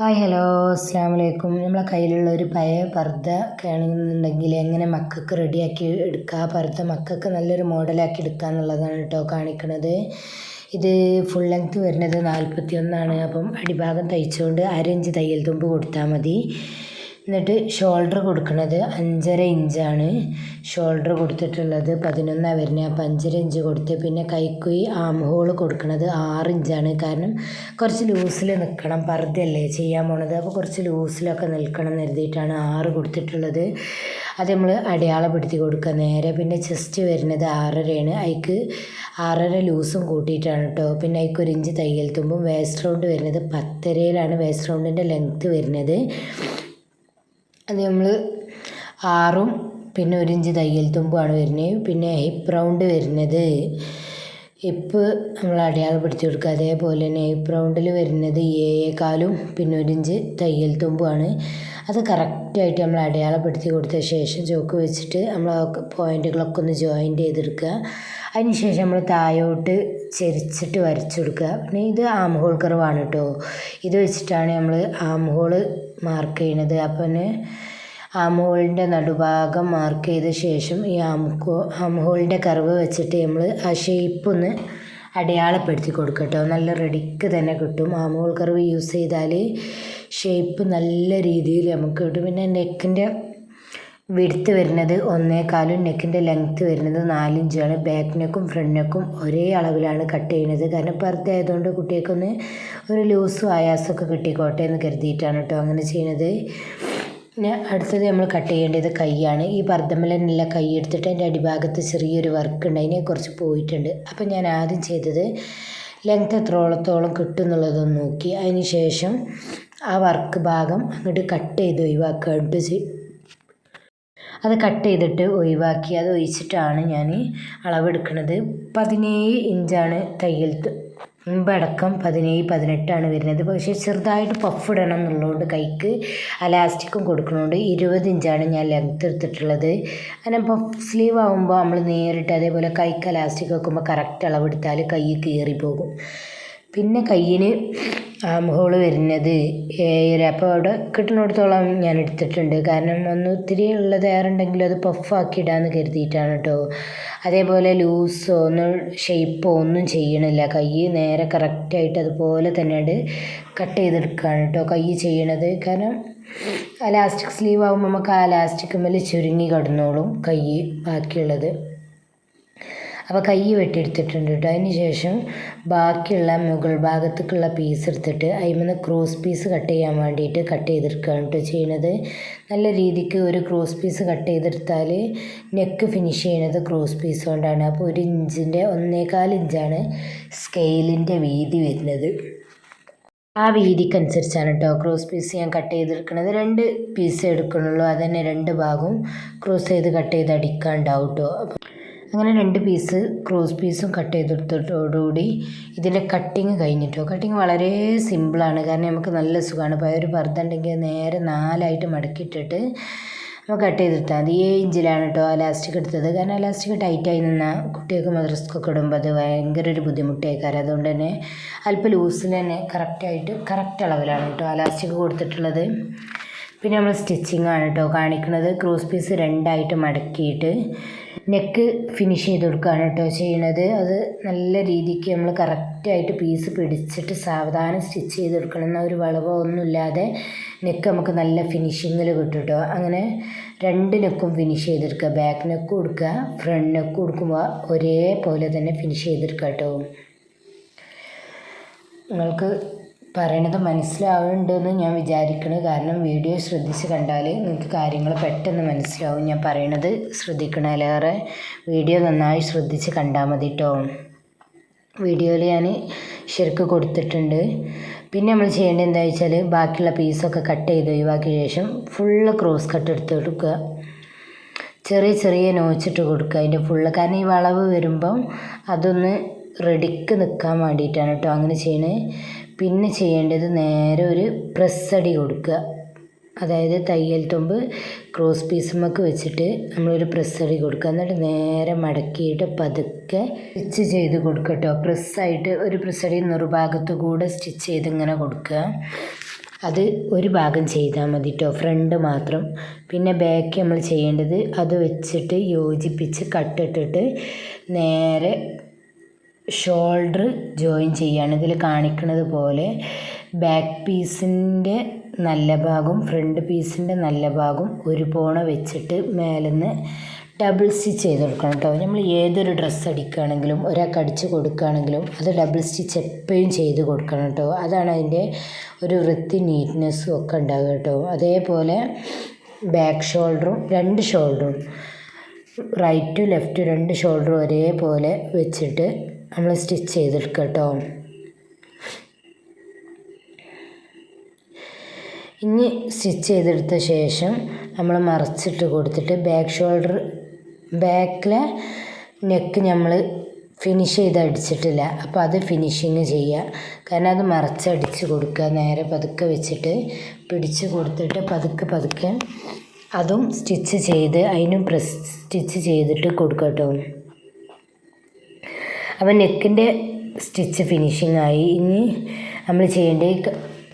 Hi hello. അസ്സാം വലൈക്കും നമ്മളെ കയ്യിലുള്ള ഒരു പഴയ പർദ്ദ ആണെന്നുണ്ടെങ്കിൽ എങ്ങനെ മക്കൾക്ക് റെഡിയാക്കി എടുക്കുക ആ പർദ്ദ മക്കൾക്ക് നല്ലൊരു മോഡലാക്കി എടുക്കുക എന്നുള്ളതാണ് കേട്ടോ കാണിക്കുന്നത് ഇത് ഫുൾ ലെങ്ത് വരുന്നത് നാൽപ്പത്തി ഒന്നാണ് അപ്പം അടിഭാഗം തയ്ച്ചുകൊണ്ട് അരഞ്ച് തയ്യൽ തുമ്പ് കൊടുത്താൽ മതി. എന്നിട്ട് ഷോൾഡർ കൊടുക്കുന്നത് അഞ്ചര ഇഞ്ചാണ്. ഷോൾഡർ കൊടുത്തിട്ടുള്ളത് പതിനൊന്നാണ് വരുന്നത് അപ്പോൾ അഞ്ചര ഇഞ്ച് കൊടുത്ത് പിന്നെ കൈക്കുഴി ആം ഹോൾ കൊടുക്കുന്നത് ആറ് ഇഞ്ചാണ്. കാരണം കുറച്ച് ലൂസിൽ നിൽക്കണം പർദ്ദയല്ലേ ചെയ്യാൻ പോണത്. അപ്പോൾ കുറച്ച് ലൂസിലൊക്കെ നിൽക്കണം എന്ന് കരുതിയിട്ടാണ് ആറ് കൊടുത്തിട്ടുള്ളത്. അത് നമ്മൾ അടയാളപ്പെടുത്തി കൊടുക്കുക. നേരെ പിന്നെ ചെസ്റ്റ് വരുന്നത് ആറരയാണ്. അതിക്ക് ആറര ലൂസും കൂട്ടിയിട്ടാണ് കേട്ടോ പിന്നെ അതിക്ക് ഒരു ഇഞ്ച് തയ്യൽ തുമ്പും വേസ്റ്റ് റൗണ്ട് വരുന്നത് പത്തരയിലാണ്. വേസ്റ്റ് റൗണ്ടിന്റെ ലെങ്ത്ത് വരുന്നത്. അത് നമ്മൾ ആറും പിന്നെ ഒരു ഇഞ്ച് തയ്യൽ തുമ്പുമാണ് വരുന്നത് പിന്നെ ഹിപ്പ് റൗണ്ട് വരുന്നത് ഹിപ്പ് നമ്മൾ അടയാളപ്പെടുത്തി കൊടുക്കുക. അതേപോലെ തന്നെ ഹിപ്പ് റൗണ്ടിൽ വരുന്നത് ഏഴേകാലും പിന്നെ ഒരു ഇഞ്ച് തയ്യൽ തുമ്പുമാണ് അത് കറക്റ്റായിട്ട് നമ്മൾ അടയാളപ്പെടുത്തി കൊടുത്ത ശേഷം ചോക്ക് വെച്ചിട്ട് നമ്മൾ പോയിന്റുകളൊക്കെ ഒന്ന് ജോയിന്റ് ചെയ്തെടുക്കുക. അതിന് ശേഷം നമ്മൾ താഴോട്ട് ചെരിച്ചിട്ട് വരച്ചു കൊടുക്കുക പിന്നെ ഇത് ആം ഹോൾ കർവാണ് കേട്ടോ ഇത് വെച്ചിട്ടാണ് നമ്മൾ ആം ഹോൾ മാർക്ക് ചെയ്യണത്. അപ്പം തന്നെ ആം ഹോളിന്റെ നടുഭാഗം മാർക്ക് ചെയ്ത ശേഷം ഈ ആം കോ ആം ഹോളിന്റെ കർവ് വെച്ചിട്ട് നമ്മൾ ആ ഷേപ്പ് ഒന്ന് അടയാളപ്പെടുത്തി കൊടുക്കുക കേട്ടോ നല്ല റെഡിക്ക് തന്നെ കിട്ടും. ആം ഹോൾ കർവ് യൂസ് ചെയ്താൽ ഷേപ്പ് നല്ല രീതിയിൽ നമുക്ക് കിട്ടും. പിന്നെ നെക്കിന്റെ വിടുത്ത് വരുന്നത് ഒന്നേകാലും നെക്കിന്റെ ലെങ്ത്ത് വരുന്നത് നാലിഞ്ചാണ്. ബാക്ക് നെക്കും ഫ്രണ്ട് നെക്കും ഒരേ അളവിലാണ് കട്ട് ചെയ്യുന്നത്. കാരണം പർദ്ദ ആയതുകൊണ്ട് കുട്ടികൾക്കൊന്ന് ഒരു ലൂസും ആയാസമൊക്കെ കിട്ടിക്കോട്ടെ എന്ന് കരുതിയിട്ടാണ് കേട്ടോ അങ്ങനെ ചെയ്യുന്നത്. പിന്നെ അടുത്തത് നമ്മൾ കട്ട് ചെയ്യേണ്ടത് കൈയാണ്. ഈ തന്നെയുള്ള കൈ എടുത്തിട്ട് അതിന്റെ അടിഭാഗത്ത് ചെറിയൊരു വർക്ക് ഉണ്ട്. അതിനെ കുറച്ച് പോയിട്ടുണ്ട്. അപ്പം ഞാൻ ആദ്യം ചെയ്തത് ലെങ്ത് എത്രോളത്തോളം കിട്ടും എന്നുള്ളതൊന്ന് നോക്കി. അതിന് ശേഷം ആ വർക്ക് ഭാഗം അങ്ങോട്ട് കട്ട് ചെയ്ത് ഒഴിവാക്കുക. കേട്ടോ അത് കട്ട് ചെയ്തിട്ട് ഒഴിവാക്കി. അത് ഒഴിച്ചിട്ടാണ് ഞാൻ അളവെടുക്കുന്നത് പതിനേഴ് ഇഞ്ചാണ് തയ്യൽ മുമ്പടക്കം പതിനേഴ് പതിനെട്ടാണ് വരുന്നത്. പക്ഷേ ചെറുതായിട്ട് പഫ് ഇടണം എന്നുള്ളതുകൊണ്ട് കൈക്ക് അലാസ്റ്റിക്കും കൊടുക്കണോണ്ട് ഇരുപത് ഇഞ്ചാണ് ഞാൻ ലെങ്ത്ത് എടുത്തിട്ടുള്ളത്. അങ്ങനെ പഫ് സ്ലീവ് ആകുമ്പോൾ നമ്മൾ നേരിട്ട് അതേപോലെ കൈക്ക് അലാസ്റ്റിക് വെക്കുമ്പോൾ കറക്റ്റ് അളവെടുത്താൽ കൈ കീറി പോകും പിന്നെ കയ്യിന് ആം വരുന്നത് ഏഴര. അപ്പോൾ അവിടെ കിട്ടുന്നിടത്തോളം ഞാൻ എടുത്തിട്ടുണ്ട്. കാരണം ഒന്ന് ഒത്തിരി ഉള്ളത് ഏറെ അത് പഫാക്കി ഇടാമെന്ന് കരുതിയിട്ടാണ് കേട്ടോ അതേപോലെ ലൂസോ ഒന്നും ഷെയ്പ്പോ ഒന്നും ചെയ്യണില്ല. കൈ നേരെ കറക്റ്റായിട്ട് അതുപോലെ തന്നെ കട്ട് ചെയ്തെടുക്കുകയാണ് കേട്ടോ കൈ ചെയ്യണത്. കാരണം അലാസ്റ്റിക് സ്ലീവ് ആകുമ്പോൾ നമുക്ക് ആ അലാസ്റ്റിക് മേലെ ചുരുങ്ങി കിടന്നോളും കൈ ബാക്കിയുള്ളത്. അപ്പോൾ കൈ വെട്ടിയെടുത്തിട്ടുണ്ട് കേട്ടോ അതിന് ശേഷം ബാക്കിയുള്ള മുകൾ ഭാഗത്തേക്കുള്ള പീസ് എടുത്തിട്ട് അതിൽ ക്രോസ് പീസ് കട്ട് ചെയ്യാൻ വേണ്ടിയിട്ട് കട്ട് ചെയ്തെടുക്കുകയാണ് കേട്ടോ ചെയ്യണത്. നല്ല രീതിക്ക് ഒരു ക്രോസ് പീസ് കട്ട് ചെയ്തെടുത്താൽ നെക്ക് ഫിനിഷ് ചെയ്യണത് ക്രോസ് പീസ് കൊണ്ടാണ്. അപ്പോൾ ഒരു ഇഞ്ചിന്റെ ഒന്നേകാൽ ഇഞ്ചാണ് സ്കെയിലിന്റെ വീതി വരുന്നത്. ആ വീതിക്കനുസരിച്ചാണ് കേട്ടോ ക്രോസ് പീസ് ഞാൻ കട്ട് ചെയ്തെടുക്കുന്നത് രണ്ട് പീസ് എടുക്കണുള്ളൂ അതന്നെ രണ്ട് ഭാഗവും ക്രോസ് ചെയ്ത് കട്ട് ചെയ്ത് അടിക്കാണ്ടാവും കേട്ടോ അങ്ങനെ രണ്ട് പീസ് ക്രോസ് പീസും കട്ട് ചെയ്തെടുത്തോടുകൂടി ഇതിന്റെ കട്ടിങ് കഴിഞ്ഞിട്ടോ. കട്ടിങ് വളരെ സിമ്പിളാണ് കാരണം നമുക്ക് നല്ല സുഖമാണ്. ഒരു പർദ്ദ ഉണ്ടെങ്കിൽ നേരെ നാലായിട്ട് മടക്കിയിട്ടിട്ട് നമുക്ക് കട്ട് ചെയ്തെടുത്താൽ മതി. ഏഴ് ഇഞ്ചിലാണ് കേട്ടോ അലാസ്റ്റിക് എടുത്തത്. കാരണം അലാസ്റ്റിക് ടൈറ്റായി നിന്നാൽ കുട്ടികൾക്ക് മദ്രസ്ക്കൊക്കെ ഇടുമ്പോൾ അത് ഭയങ്കര ഒരു ബുദ്ധിമുട്ടായിക്കാരം അതുകൊണ്ട് തന്നെ അല്പം ലൂസിൽ തന്നെ കറക്റ്റായിട്ട് കറക്റ്റ് അളവിലാണ് കേട്ടോ അലാസ്റ്റിക് കൊടുത്തിട്ടുള്ളത്. പിന്നെ നമ്മൾ സ്റ്റിച്ചിങ് ആണ് കേട്ടോ കാണിക്കുന്നത്. ക്രൂസ് പീസ് രണ്ടായിട്ട് മടക്കിയിട്ട് നെക്ക് ഫിനിഷ് ചെയ്ത് കൊടുക്കുകയാണ് കേട്ടോ ചെയ്യണത് അത് നല്ല രീതിക്ക് നമ്മൾ കറക്റ്റായിട്ട് പീസ് പിടിച്ചിട്ട് സാവധാനം സ്റ്റിച്ച് ചെയ്ത് കൊടുക്കണം. ഒരു വളവോ ഒന്നുമില്ലാതെ നെക്ക് നമുക്ക് നല്ല ഫിനിഷിങ്ങിൽ കിട്ടും കേട്ടോ അങ്ങനെ രണ്ട് നെക്കും ഫിനിഷ് ചെയ്തെടുക്കുക. ബാക്ക് നെക്ക് കൊടുക്കുക ഫ്രണ്ട് നെക്ക് കൊടുക്കുമ്പോൾ ഒരേപോലെ തന്നെ ഫിനിഷ് ചെയ്തെടുക്കുക കേട്ടോ നിങ്ങൾക്ക് പറയണത് മനസ്സിലാവുന്നുണ്ടെന്ന് ഞാൻ വിചാരിക്കുന്നു കാരണം വീഡിയോ ശ്രദ്ധിച്ച് കണ്ടാൽ നിങ്ങൾക്ക് കാര്യങ്ങൾ പെട്ടെന്ന് മനസ്സിലാവും. ഞാൻ പറയണത് ശ്രദ്ധിക്കണേലേറെ വീഡിയോ നന്നായി ശ്രദ്ധിച്ച് കണ്ടാൽ മതി കേട്ടോ വീഡിയോയിൽ ഞാൻ ശരിക്ക് കൊടുത്തിട്ടുണ്ട്. പിന്നെ നമ്മൾ ചെയ്യേണ്ടത് എന്താ വെച്ചാൽ ബാക്കിയുള്ള പീസൊക്കെ കട്ട് ചെയ്ത് ഒഴിവാക്കിയ ശേഷം ഫുള്ള് ക്രോസ് കട്ട് എടുത്ത് കൊടുക്കുക ചെറിയ ചെറിയ നോച്ചിട്ട് കൊടുക്കുക അതിന്റെ ഫുള്ള് കാരണം ഈ വളവ് വരുമ്പം അതൊന്ന് റെഡിക്ക് നിൽക്കാൻ വേണ്ടിയിട്ടാണ് കേട്ടോ അങ്ങനെ ചെയ്യണത് പിന്നെ ചെയ്യേണ്ടത് നേരെ ഒരു പ്രസ്സടി കൊടുക്കുക. അതായത് തയ്യൽ തുമ്പ് ക്രോസ് പീസുമൊക്കെ വെച്ചിട്ട് നമ്മളൊരു പ്രസ്സടി കൊടുക്കുക. എന്നിട്ട് നേരെ മടക്കിയിട്ട് പതുക്കെ സ്റ്റിച്ച് ചെയ്ത് കൊടുക്കുക പ്രസ്സായിട്ട് ഒരു പ്രസ്സടി നെറുഭാഗത്ത് കൂടെ സ്റ്റിച്ച് ചെയ്ത് ഇങ്ങനെ കൊടുക്കുക. അത് ഒരു ഭാഗം ചെയ്താൽ മതി കേട്ടോ ഫ്രണ്ട് മാത്രം. പിന്നെ ബാക്ക് നമ്മൾ ചെയ്യേണ്ടത് അത് വെച്ചിട്ട് യോജിപ്പിച്ച് കട്ടിട്ടിട്ട് നേരെ ഷോൾഡർ ജോയിൻ ചെയ്യാണ്. ഇതിൽ കാണിക്കുന്നത് പോലെ ബാക്ക് പീസിന്റെ നല്ല ഭാഗവും ഫ്രണ്ട് പീസിന്റെ നല്ല ഭാഗവും ഒരു പോണ വെച്ചിട്ട് മേലെന്ന് ഡബിൾ സ്റ്റിച്ച് ചെയ്ത് കൊടുക്കണം കേട്ടോ. നമ്മൾ ഏതൊരു ഡ്രസ്സ് അടിക്കുകയാണെങ്കിലും ഒരാൾക്ക് അടിച്ച് കൊടുക്കുകയാണെങ്കിലും അത് ഡബിൾ സ്റ്റിച്ച് എപ്പോഴും ചെയ്ത് കൊടുക്കണം കേട്ടോ. അതാണ് അതിന്റെ ഒരു വൃത്തി നീറ്റ്നെസ്സും ഒക്കെ ഉണ്ടാകുക കേട്ടോ. അതേപോലെ ബാക്ക് ഷോൾഡറും രണ്ട് ഷോൾഡറും റൈറ്റ് ടു ലെഫ്റ്റും രണ്ട് ഷോൾഡറും ഒരേപോലെ വെച്ചിട്ട് നമ്മൾ സ്റ്റിച്ച് ചെയ്തെടുക്കുക കേട്ടോ ഇനി സ്റ്റിച്ച് ചെയ്തെടുത്ത ശേഷം നമ്മൾ മറച്ചിട്ട് കൊടുത്തിട്ട് ബാക്ക് ഷോൾഡർ ബാക്കിലെ നെക്ക് നമ്മൾ ഫിനിഷ് ചെയ്ത് അടിച്ചിട്ടില്ല. അപ്പോൾ അത് ഫിനിഷിങ് ചെയ്യുക കാരണം അത് മറച്ചടിച്ച് കൊടുക്കുക. നേരെ പതുക്കെ വെച്ചിട്ട് പിടിച്ച് കൊടുത്തിട്ട് പതുക്കെ പതുക്കെ അതും സ്റ്റിച്ച് ചെയ്ത് അതിനും പ്രസ് സ്റ്റിച്ച് ചെയ്തിട്ട് കൊടുക്കുക കേട്ടോ അപ്പം നെക്കിന്റെ സ്റ്റിച്ച് ഫിനിഷിംഗ് ആയി. ഇനി നമ്മൾ ചെയ്യേണ്ടത്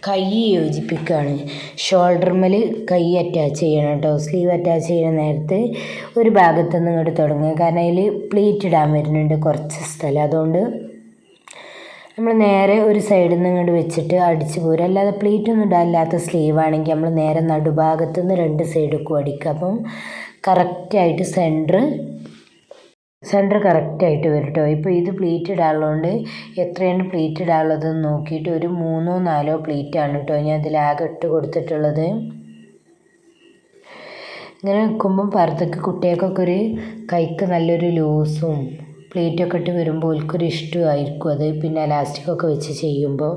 കൈ യോജിപ്പിക്കുകയാണ് ഷോൾഡർമേൽ കൈ അറ്റാച്ച് ചെയ്യണം കേട്ടോ. സ്ലീവ് അറ്റാച്ച് ചെയ്യുന്ന നേരത്ത് ഒരു ഭാഗത്ത് നിന്ന് ഇങ്ങോട്ട് തുടങ്ങുക. കാരണം അതിൽ പ്ലീറ്റ് ഇടാൻ വരുന്നുണ്ട് കുറച്ച് സ്ഥലം. അതുകൊണ്ട് നമ്മൾ നേരെ ഒരു സൈഡിൽ നിന്ന് ഇങ്ങോട്ട് വെച്ചിട്ട് അടിച്ച് പോരും അല്ലാതെ പ്ലീറ്റ് ഒന്നും ഇടാനില്ലാത്ത സ്ലീവ് ആണെങ്കിൽ നമ്മൾ നേരെ നടുഭാഗത്തുനിന്ന് രണ്ട് സൈഡ് അടിക്കുക. അപ്പം കറക്റ്റായിട്ട് സെന്റർ സെന്റർ കറക്റ്റായിട്ട് വരും കേട്ടോ ഇപ്പോൾ ഇത് പ്ലീറ്റ് ഇടാനുള്ളതുകൊണ്ട് എത്രയാണ് പ്ലീറ്റ് ഇടാനുള്ളതെന്ന് നോക്കിയിട്ട് ഒരു മൂന്നോ നാലോ പ്ലീറ്റാണ് കേട്ടോ ഞാൻ ഇതിലാകെ ഇട്ട് കൊടുത്തിട്ടുള്ളത്. ഇങ്ങനെ നിൽക്കുമ്പം പറത്തൊക്കെ കുട്ടികൾക്കൊക്കെ ഒരു കൈക്ക് നല്ലൊരു ലൂസും പ്ലേറ്റൊക്കെ ഇട്ട് വരുമ്പോൾ ഓൽക്കൊരു ഇഷ്ടമായിരിക്കും അത്. പിന്നെ ലാസ്റ്റിക്കൊക്കെ വെച്ച് ചെയ്യുമ്പോൾ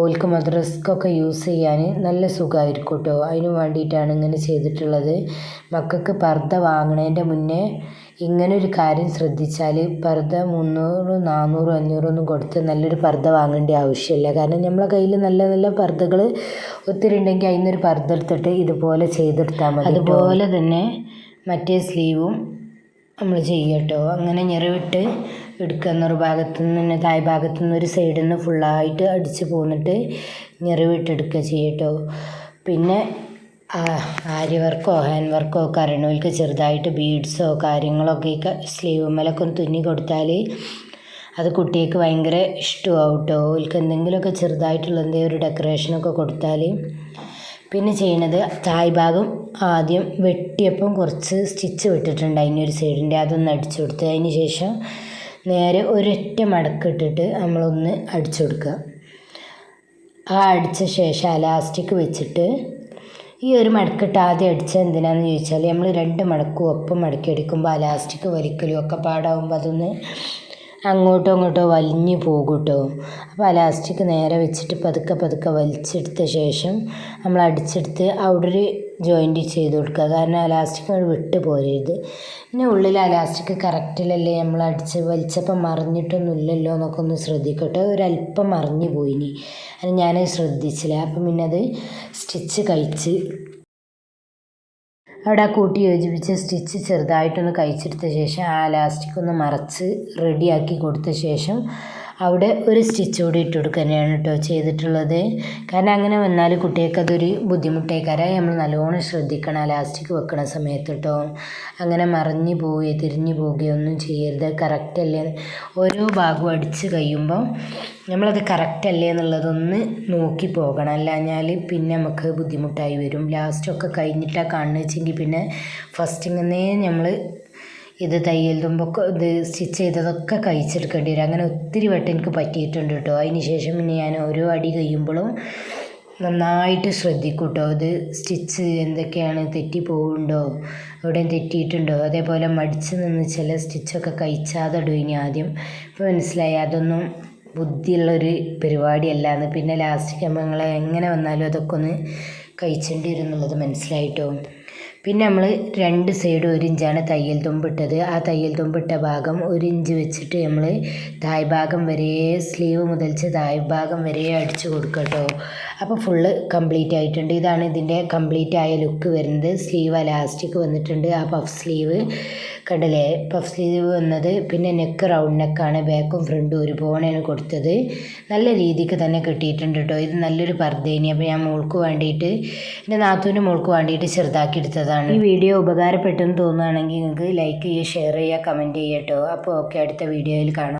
ഓൽക്ക് മദ്രസ്ക്കൊക്കെ യൂസ് ചെയ്യാൻ നല്ല സുഖമായിരിക്കും കേട്ടോ അതിന് വേണ്ടിയിട്ടാണ് ഇങ്ങനെ ചെയ്തിട്ടുള്ളത്. മക്കൾക്ക് പർദ്ദ വാങ്ങണേന്റെ മുന്നേ ഇങ്ങനെ ഒരു കാര്യം ശ്രദ്ധിച്ചാൽ പർദ്ദ മുന്നൂറ് നാനൂറ് അഞ്ഞൂറൊന്നും കൊടുത്ത് നല്ലൊരു പർദ്ദ വാങ്ങേണ്ട ആവശ്യമില്ല. കാരണം നമ്മളെ കയ്യിൽ നല്ല നല്ല പർദ്ദകൾ ഒത്തിരി ഉണ്ടെങ്കിൽ അതിൽ നിന്നൊരു പർദ്ദ എടുത്തിട്ട് ഇതുപോലെ ചെയ്തെടുത്താൽ മതി അതുപോലെ തന്നെ മറ്റേ സ്ലീവും നമ്മൾ ചെയ്യട്ടോ. അങ്ങനെ ഞെറിവിട്ട് എടുക്കുക എന്നൊരു ഭാഗത്തു നിന്ന് തന്നെ തായ് ഭാഗത്തു നിന്ന് ഒരു സൈഡിൽ നിന്ന് ഫുള്ളായിട്ട് അടിച്ച് പോന്നിട്ട് ഞെറിവിട്ടെടുക്കുക ചെയ്യട്ടോ. പിന്നെ ആര്യ വർക്കോ ഹാൻഡ് വർക്കോ അറിയണവർക്ക് ചെറുതായിട്ട് ബീഡ്സോ കാര്യങ്ങളൊക്കെ സ്ലീവ് മേലൊക്കെ ഒന്ന് തുന്നി കൊടുത്താൽ അത് കുട്ടികൾക്ക് ഭയങ്കര ഇഷ്ടമാവും കേട്ടോ ഓൽക്ക് എന്തെങ്കിലുമൊക്കെ ചെറുതായിട്ടുള്ള എന്തെങ്കിലും ഒരു ഡെക്കറേഷനൊക്കെ കൊടുത്താൽ പിന്നെ ചെയ്യണത് തായ് ഭാഗം ആദ്യം വെട്ടിയപ്പം കുറച്ച് സ്റ്റിച്ച് വിട്ടിട്ടുണ്ട് അതിന്റെ ഒരു സൈഡിന്റെ അതൊന്ന് അടിച്ചു കൊടുത്ത് അതിന് ശേഷം നേരെ ഒരൊറ്റ മടക്കിട്ടിട്ട് നമ്മളൊന്ന് അടിച്ചു കൊടുക്കുക. ആ അടിച്ച ശേഷം അലാസ്റ്റിക് വെച്ചിട്ട് ഈ ഒരു മടക്കിട്ട് ആദ്യം അടിച്ചത് എന്തിനാണെന്ന് ചോദിച്ചാൽ നമ്മൾ രണ്ട് മടക്കും ഒപ്പം മടക്കി അടിക്കുമ്പോൾ ആ ലാസ്റ്റിക്ക് വലിക്കലും ഒക്കെ പാടാവുമ്പോൾ അതൊന്ന് അങ്ങോട്ടോ വലിഞ്ഞു പോകും കേട്ടോ അപ്പോൾ ആ ലാസ്റ്റിക്ക് നേരെ വെച്ചിട്ട് പതുക്കെ പതുക്കെ വലിച്ചെടുത്ത ശേഷം നമ്മൾ അടിച്ചെടുത്ത് അവിടെ ഒരു ജോയിന്റ് ചെയ്ത് കൊടുക്കുക. കാരണം അലാസ്റ്റിക് വിട്ട് പോരരുത് പിന്നെ ഉള്ളിൽ അലാസ്റ്റിക് ലാസ്റ്റിക് കറക്റ്റിലല്ലേ നമ്മൾ അടിച്ച് വലിച്ചപ്പം മറിഞ്ഞിട്ടൊന്നും ഇല്ലല്ലോ എന്നൊക്കെ ഒന്ന് ശ്രദ്ധിക്കട്ടെ ഒരല്പം മറിഞ്ഞു പോയിനി അത് ഞാൻ ശ്രദ്ധിച്ചില്ല. അപ്പം പിന്നെ അത് സ്റ്റിച്ച് കഴിച്ച് അവിടെ ആ കൂട്ടി യോജിപ്പിച്ച് സ്റ്റിച്ച് ചെറുതായിട്ടൊന്ന് കഴിച്ചെടുത്ത ശേഷം ആ ലാസ്റ്റിക് ഒന്ന് മറച്ച് റെഡിയാക്കി കൊടുത്ത ശേഷം അവിടെ ഒരു സ്റ്റിച്ച് കൂടി ഇട്ട് കൊടുക്കുന്നതാണ് കേട്ടോ ചെയ്തിട്ടുള്ളത്. കാരണം അങ്ങനെ വന്നാൽ കുട്ടികൾക്ക് അതൊരു ബുദ്ധിമുട്ടേക്കാരായി. നമ്മൾ നല്ലോണം ശ്രദ്ധിക്കണം ലാസ്റ്റിക്ക് വെക്കണ സമയത്ത് കേട്ടോ. അങ്ങനെ മറിഞ്ഞു പോവുകയോ തിരിഞ്ഞു പോവുകയോ ഒന്നും ചെയ്യരുത്. കറക്റ്റ് അല്ലേ? ഓരോ ഭാഗവും അടിച്ച് കഴിയുമ്പോൾ നമ്മളത് കറക്റ്റ് അല്ലേ എന്നുള്ളതൊന്ന് നോക്കി പോകണം. അല്ലാഞ്ഞാൽ പിന്നെ നമുക്ക് ബുദ്ധിമുട്ടായി വരും. ലാസ്റ്റൊക്കെ കഴിഞ്ഞിട്ടാണ് കാണുന്നത് വെച്ചെങ്കിൽ പിന്നെ ഫസ്റ്റിങ്ങനെ നമ്മൾ ഇത് തയ്യൽ തുമ്പൊക്കെ ഇത് സ്റ്റിച്ച് ചെയ്തതൊക്കെ കഴിച്ചെടുക്കേണ്ടി വരും. അങ്ങനെ ഒത്തിരി വട്ടം എനിക്ക് പറ്റിയിട്ടുണ്ട് കേട്ടോ. അതിന് ശേഷം പിന്നെ ഞാൻ ഓരോ അടി കഴിയുമ്പോഴും നന്നായിട്ട് ശ്രദ്ധിക്കും കേട്ടോ. ഇത് സ്റ്റിച്ച് എന്തൊക്കെയാണ് തെറ്റി പോകുന്നുണ്ടോ എവിടെയും തെറ്റിയിട്ടുണ്ടോ അതേപോലെ മടിച്ച് നിന്ന് ചില സ്റ്റിച്ചൊക്കെ കഴിച്ചാതെ ഇടും ഇനി ആദ്യം. ഇപ്പോൾ മനസ്സിലായി അതൊന്നും ബുദ്ധിയുള്ളൊരു പരിപാടിയല്ല എന്ന് പിന്നെ ലാസ്റ്റ് നമ്മൾ എങ്ങനെ വന്നാലും അതൊക്കെ ഒന്ന് കഴിച്ചേണ്ടി വരും എന്നുള്ളത് മനസ്സിലായിട്ടോ പിന്നെ നമ്മൾ രണ്ട് സൈഡും ഒരു ഇഞ്ചാണ് തയ്യൽ തുമ്പിട്ടത്. ആ തയ്യൽ തുമ്പിട്ട ഭാഗം ഒരു ഇഞ്ച് വെച്ചിട്ട് നമ്മൾ തായ് ഭാഗം വരെ സ്ലീവ് മുതൽച്ച് തായ് ഭാഗം വരെ അടിച്ചു കൊടുക്കട്ടോ. കേട്ടോ അപ്പോൾ ഫുള്ള് കംപ്ലീറ്റ് ആയിട്ടുണ്ട്. ഇതാണ് ഇതിന്റെ കംപ്ലീറ്റ് ആയ ലുക്ക് വരുന്നത്. സ്ലീവ് അലാസ്റ്റിക് വന്നിട്ടുണ്ട്. ആ പഫ് സ്ലീവ് കണ്ടില്ലേ? പഫ് സ്ലീവ് വന്നത് പിന്നെ നെക്ക് റൗണ്ട് നെക്കാണ് ബാക്കും ഫ്രണ്ടും ഒരു ഒരുപോലെയാണ് കൊടുത്തത്. നല്ല രീതിക്ക് തന്നെ കിട്ടിയിട്ടുണ്ട് കേട്ടോ ഇത് നല്ലൊരു പർദ്ദേനി അപ്പോൾ ഞാൻ മോൾക്ക് വേണ്ടിയിട്ട് എന്റെ നാത്തൂന്റെ മോൾക്ക് വേണ്ടിയിട്ട് ചെറുതാക്കി എടുത്തതാണ്. ഈ വീഡിയോ ഉപകാരപ്പെട്ടെന്ന് തോന്നുകയാണെങ്കിൽ നിങ്ങൾക്ക് ലൈക്ക് ചെയ്യുക ഷെയർ ചെയ്യുക കമന്റ് ചെയ്യുക കേട്ടോ അപ്പോൾ ഓക്കെ അടുത്ത വീഡിയോയിൽ കാണാം.